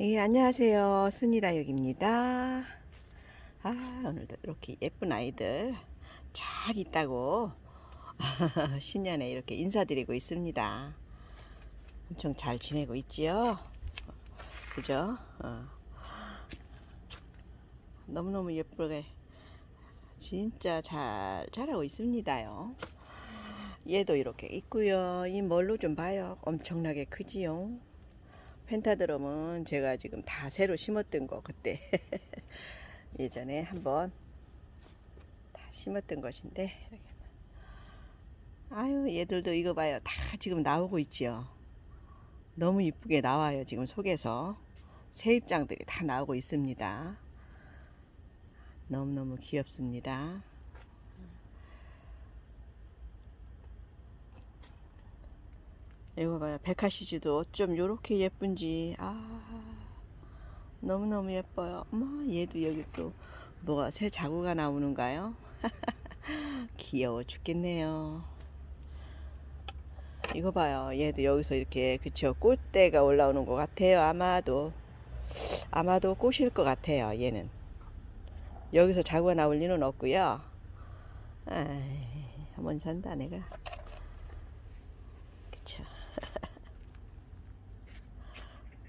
예, 안녕하세요. 순이다육입니다. 아, 오늘도 이렇게 예쁜 아이들 잘 있다고 신년에 이렇게 인사드리고 있습니다. 엄청 잘 지내고 있지요? 그죠? 어. 너무너무 예쁘게 진짜 잘 자라고 있습니다요. 얘도 이렇게 있고요. 이 멀로 좀 봐요. 엄청나게 크지요. 펜타드럼은 제가 지금 다 새로 심었던 거 그때. 예전에 한번 다 심었던 것인데. 아유 얘들도 이거 봐요. 다 지금 나오고 있지요. 너무 이쁘게 나와요 지금 속에서. 새 입장들이 다 나오고 있습니다. 너무너무 귀엽습니다 이거 봐요. 백화시즈도 좀 요렇게 예쁜지. 아, 너무너무 예뻐요. 어머, 얘도 여기 또 뭐가 새 자구가 나오는가요? 귀여워 죽겠네요. 이거 봐요. 얘도 여기서 이렇게, 그쵸. 꽃대가 올라오는 것 같아요. 아마도. 아마도 꽃일 것 같아요. 얘는. 여기서 자구가 나올 리는 없고요. 아이, 한번 산다, 내가. 그쵸.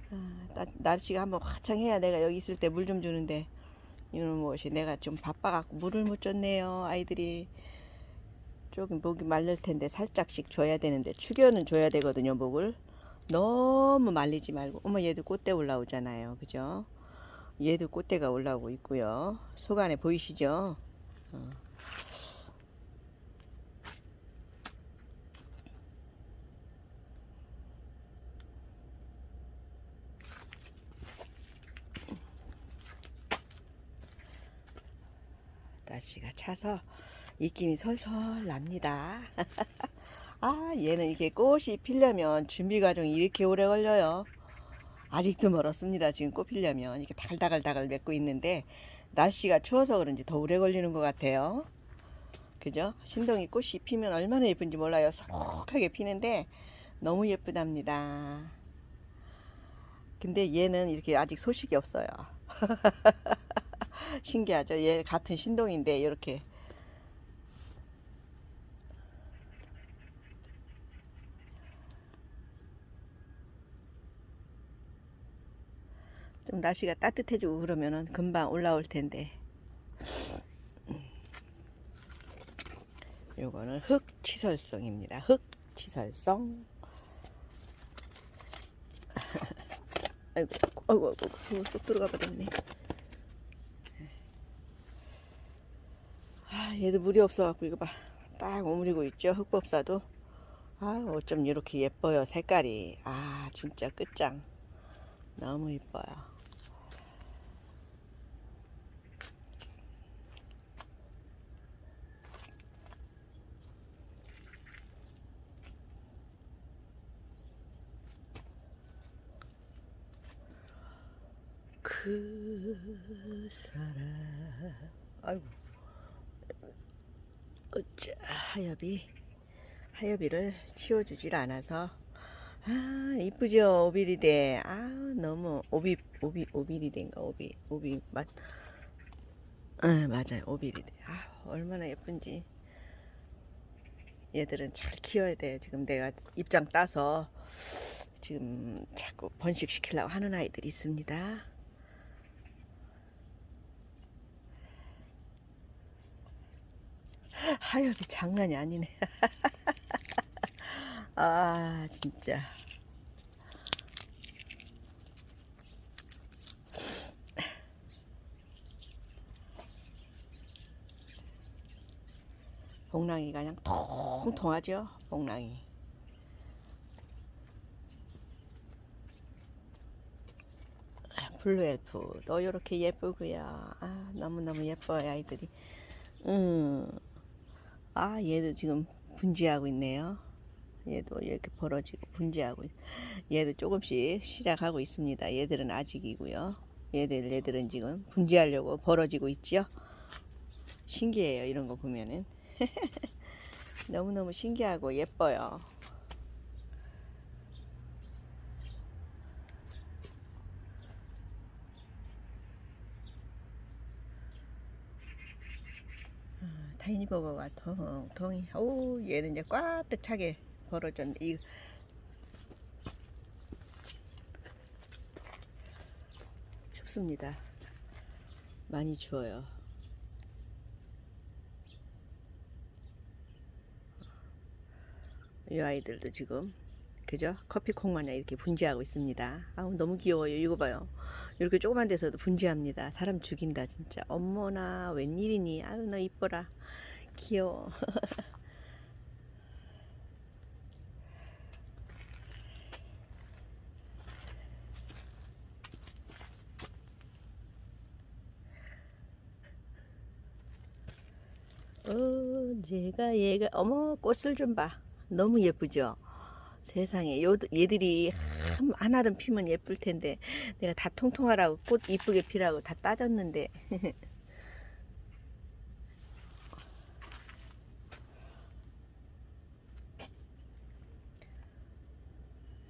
나, 날씨가 한번 화창 해야 내가 여기 있을 때 물 좀 주는데. 이놈 무엇이 내가 좀 바빠갖고 물을 못 줬네요 아이들이. 조금 목이 말릴 텐데 살짝씩 줘야 되는데 축여는 줘야 되거든요 목을. 너무 말리지 말고. 어머 얘도 꽃대 올라오잖아요. 그죠? 얘도 꽃대가 올라오고 있고요. 속 안에 보이시죠? 어. 날씨가 차서 입김이 솔솔 납니다. 아, 얘는 이게 꽃이 피려면 준비 과정이 이렇게 오래 걸려요. 아직도 멀었습니다. 지금 꽃 피려면 이렇게 달달달달 맺고 있는데 날씨가 추워서 그런지 더 오래 걸리는 것 같아요. 그죠? 신동이 꽃이 피면 얼마나 예쁜지 몰라요. 속하게 피는데 너무 예쁘답니다. 근데 얘는 이렇게 아직 소식이 없어요. 신기하죠? 얘 같은 신동인데 이렇게 좀 날씨가 따뜻해지고 그러면은 금방 올라올 텐데 요거는 흙 치설성입니다. 흙 치설성 아이고 아이고 아이고 쏙 들어가 버렸네. 아, 얘도 물이 없어갖고 이거 봐. 딱 오므리고 있죠. 흑법사도. 아, 어쩜 이렇게 예뻐요. 색깔이. 아, 진짜 끝장. 너무 예뻐요. 그 사람. 아이고. 어째 하엽이. 하엽이를 치워주질 않아서. 아 이쁘죠 오비리데 아 너무 오비 오비 오비리데인가 오비 오비 맞 아, 맞아요 오비리데 아 얼마나 예쁜지. 얘들은 잘 키워야 돼요 지금 내가 입장 따서 지금 자꾸 번식시키려고 하는 아이들이 있습니다 하엽이 장난이 아니네. 아, 진짜. 봉랑이가 그냥 통통하죠? 봉랑이. 블루 엘프도 이렇게 예쁘고요. 아, 너무너무 예뻐요, 아이들이. 음. 아 얘도 지금 분지하고 있네요. 얘도 이렇게 벌어지고 분지하고 얘도 조금씩 시작하고 있습니다. 얘들은 아직이고요. 얘들 얘들은 지금 분지하려고 벌어지고 있죠? 신기해요 이런 거 보면은. 너무너무 신기하고 예뻐요 타이니버거가 통통이 오 얘는 이제 꽉득 차게 벌어졌네 이 춥습니다. 많이 추워요. 이 아이들도 지금 그죠? 커피콩 마냥 이렇게 분지하고 있습니다. 아우 너무 귀여워요. 이거 봐요 이렇게 조그만 데서도 분지합니다. 사람 죽인다 진짜 어머나 웬일이니? 아유 너 이뻐라. 귀여워. 언제가 얘가 어머 꽃을 좀 봐. 너무 예쁘죠 세상에. 요 얘들이 한, 하나든 피면 예쁠 텐데 내가 다 통통하라고 꽃 이쁘게 피라고 다 따졌는데.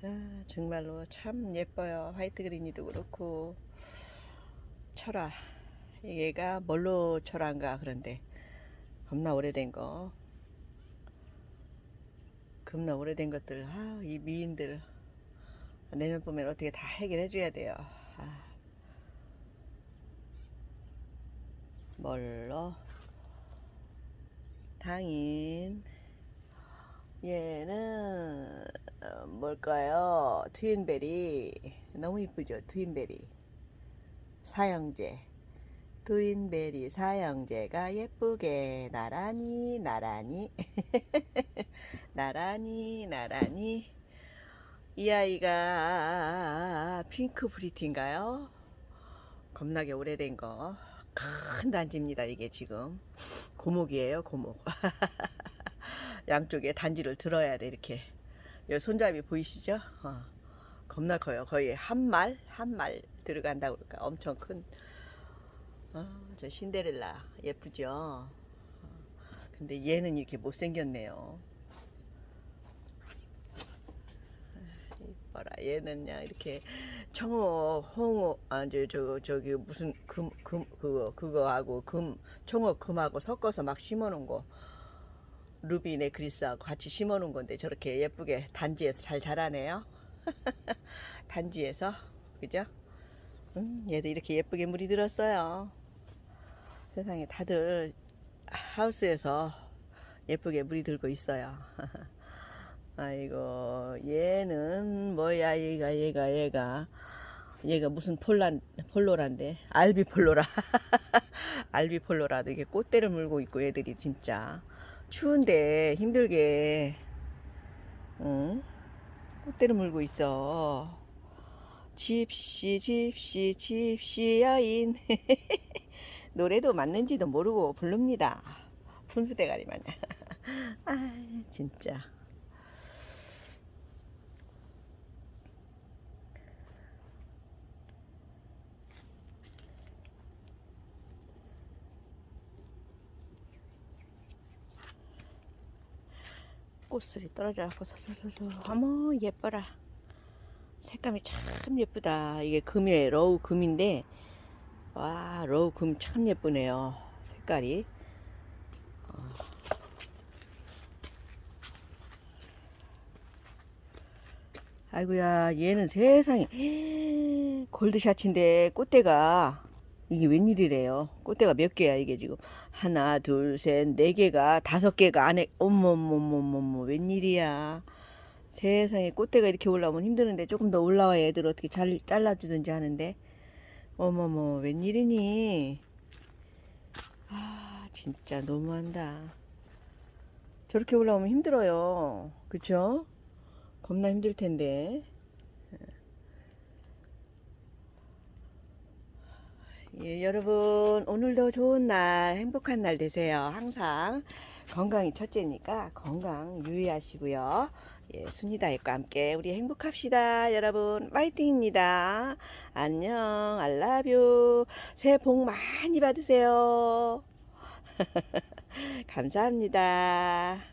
아, 정말로 참 예뻐요. 화이트 그린이도 그렇고. 철화 얘가 뭘로 철화인가 그런데. 겁나 오래된 거 겁나 오래된 것들 아, 이 미인들. 내년 봄엔 어떻게 다 해결해 줘야 돼요. 아. 뭘로? 당인. 얘는 어, 뭘까요? 트윈베리. 너무 이쁘죠? 트윈베리. 사형제 트윈베리 사형제가 예쁘게 나란히 나란히 나란히 나란히 이 아이가 핑크 브리티인가요? 겁나게 오래된 거. 큰 단지입니다 이게 지금. 고목이에요 고목. 양쪽에 단지를 들어야 돼 이렇게. 이 손잡이 보이시죠? 어. 겁나 커요 거의. 한 말 한 말 들어간다고 그럴까? 엄청 큰 어, 저 신데렐라 예쁘죠? 어, 근데 얘는 이렇게 못생겼네요. 이뻐라 얘는요 이렇게 청어 홍어 아 저 저 저기 무슨 금 금 그거 그거하고 금 청어 금하고 섞어서 막 심어놓은 거 루비 네크리스하고 같이 심어놓은 건데 저렇게 예쁘게 단지에서 잘 자라네요. 단지에서 그죠? 음, 얘도 이렇게 예쁘게 물이 들었어요. 세상에 다들 하우스에서 예쁘게 물이 들고 있어요. 아이고 얘는 뭐야 얘가 얘가 얘가. 얘가 무슨 폴란 폴로란데? 알비 폴로라. 알비 폴로라도 이게 꽃대를 물고 있고 애들이 진짜. 추운데 힘들게 응? 꽃대를 물고 있어. 집시 집시 집시 여인 노래도 맞는지도 모르고 부릅니다. 분수대가리 마냥. 아 진짜. 꽃술이 떨어져갖고 서서서서 어머 예뻐라. 색감이 참 예쁘다. 이게 금이에요. 러우 금인데 와 러우 금 참 예쁘네요 색깔이. 어. 아이고야 얘는 세상에. 골드샷인데 꽃대가. 이게 웬일이래요? 꽃대가 몇 개야 이게 지금? 하나 둘 셋 네 개가 다섯 개가 안에. 어머머머머머 웬일이야. 세상에 꽃대가 이렇게 올라오면 힘드는데 조금 더 올라와야 애들 어떻게 잘 잘라주든지 하는데 어머머 웬일이니? 아 진짜 너무한다. 저렇게 올라오면 힘들어요. 그쵸? 겁나 힘들 텐데. 예, 여러분 오늘도 좋은 날 행복한 날 되세요. 항상 건강이 첫째니까 건강 유의하시고요 예, 순이다익과 함께 우리 행복합시다 여러분. 화이팅입니다. 안녕 알라뷰 새해 복 많이 받으세요. 감사합니다